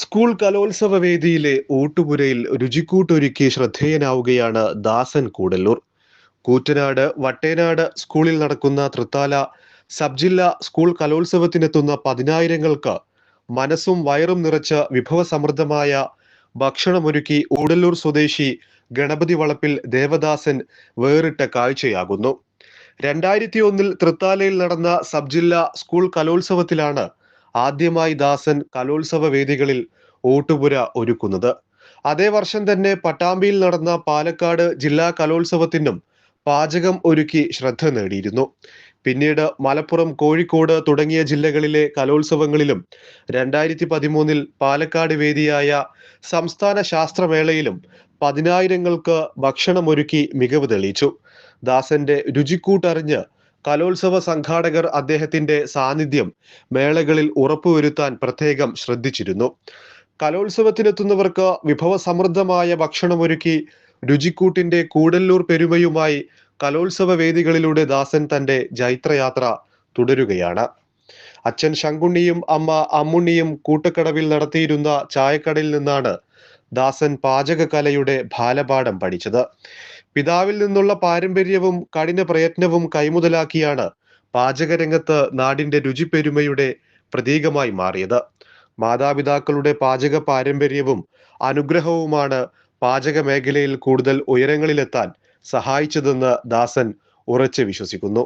School കലോത്സവ വേദിയിലെ ഓട്ടുപുരയിൽ രുചിക്കൂട്ടൊരുക്കി ശ്രദ്ധേയനാവുകയാണ് ദാസൻ കൂടല്ലൂർ. കൂറ്റനാട് വട്ടേനാട് സ്കൂളിൽ നടക്കുന്ന തൃത്താല സബ് ജില്ലാ സ്കൂൾ കലോത്സവത്തിനെത്തുന്ന പതിനായിരങ്ങൾക്ക് മനസ്സും വയറും നിറച്ച വിഭവസമൃദ്ധമായ ഭക്ഷണമൊരുക്കി ഊടല്ലൂർ സ്വദേശി ഗണപതി വളപ്പിൽ ദേവദാസൻ വേറിട്ട കാഴ്ചയാകുന്നു. രണ്ടായിരത്തി ഒന്നിൽ തൃത്താലയിൽ നടന്ന സബ് ജില്ലാ സ്കൂൾ കലോത്സവത്തിലാണ് ആദ്യമായി ദാസൻ കലോത്സവ വേദികളിൽ ഓട്ടുപുര ഒരുക്കുന്നത്. അതേ വർഷം തന്നെ പട്ടാമ്പിയിൽ നടന്ന പാലക്കാട് ജില്ലാ കലോത്സവത്തിനും പാചകം ഒരുക്കി ശ്രദ്ധ നേടിയിരുന്നു. പിന്നീട് മലപ്പുറം കോഴിക്കോട് തുടങ്ങിയ ജില്ലകളിലെ കലോത്സവങ്ങളിലും രണ്ടായിരത്തി പതിമൂന്നിൽ പാലക്കാട് വേദിയായ സംസ്ഥാന ശാസ്ത്രമേളയിലും പതിനായിരങ്ങൾക്ക് ഭക്ഷണമൊരുക്കി മികവ് തെളിയിച്ചു. ദാസന്റെ രുചിക്കൂട്ടറിഞ്ഞ് കലോത്സവ സംഘാടകർ അദ്ദേഹത്തിന്റെ സാന്നിധ്യം മേളകളിൽ ഉറപ്പുവരുത്താൻ പ്രത്യേകം ശ്രദ്ധിച്ചിരുന്നു. കലോത്സവത്തിനെത്തുന്നവർക്ക് വിഭവസമൃദ്ധമായ ഭക്ഷണമൊരുക്കി രുചിക്കൂട്ടിന്റെ കൂടല്ലൂർ പെരുമയുമായി കലോത്സവ വേദികളിലൂടെ ദാസൻ തന്റെ ജൈത്രയാത്ര തുടരുകയാണ്. അച്ഛൻ ശങ്കുണ്ണിയും അമ്മ അമ്മുണ്ണിയും കൂട്ടക്കടവിൽ നടത്തിയിരുന്ന ചായക്കടയിൽ നിന്നാണ് ദാസൻ പാചകകലയുടെ ബാലപാഠം പഠിച്ചത്. പിതാവിൽ നിന്നുള്ള പാരമ്പര്യവും കഠിന പ്രയത്നവും കൈമുതലാക്കിയാണ് പാചകരംഗത്ത് നാടിന്റെ രുചിപ്പെരുമയുടെ പ്രതീകമായി മാറിയത്. മാതാപിതാക്കളുടെ പാചക പാരമ്പര്യവും അനുഗ്രഹവുമാണ് പാചക മേഖലയിൽ കൂടുതൽ ഉയരങ്ങളിലെത്താൻ സഹായിച്ചതെന്ന് ദാസൻ ഉറച്ചു വിശ്വസിക്കുന്നു.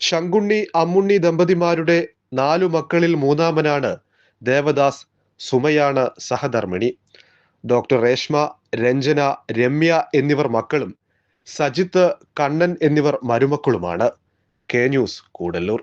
ശങ്കുണ്ണി അമ്മുണ്ണി ദമ്പതിമാരുടെ നാലു മക്കളിൽ മൂന്നാമനാണ് ദേവദാസ് സുമയാണ് സഹധർമ്മിണി. ഡോക്ടർ രേഷ്മ രഞ്ജന രമ്യ എന്നിവർ മക്കളും സജിത്ത് കണ്ണൻ എന്നിവർ മരുമക്കളുമാണ്. K news Koodallur.